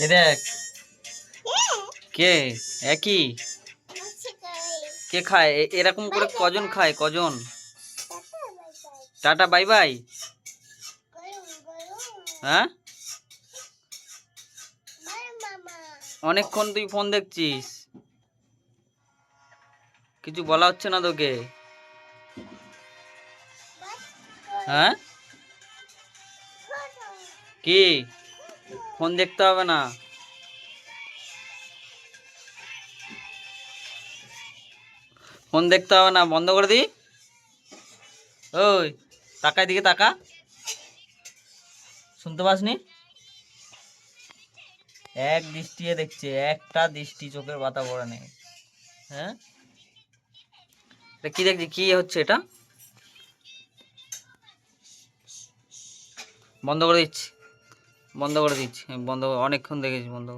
এ দেখ। কে? একই? কে খায়? এরকম করে কজন খায়? কজন? Tata bye bye. হ্যাঁ? অনেকক্ষণ তুই ফোন দেখছিস। কিছু বলা হচ্ছে না তোকে। হ্যাঁ? কি? ফোন দেখতে হবে না। ফোন দেখতে হবে না, বন্ধ করে দি ওই, তাকায় দিকে তাকা। শুনতে পাসনি? এক দৃষ্টিয়ে দেখছে, একটা দৃষ্টি চোখের পাতা পড়ে নেই। হ্যাঁ? কি দেখছি, কি হচ্ছে এটা? বন্ধ করে দিচ্ছি। বন্ধ করে দিচ্ছি বন্ধ অনেকক্ষণ দেখেছি বন্ধ।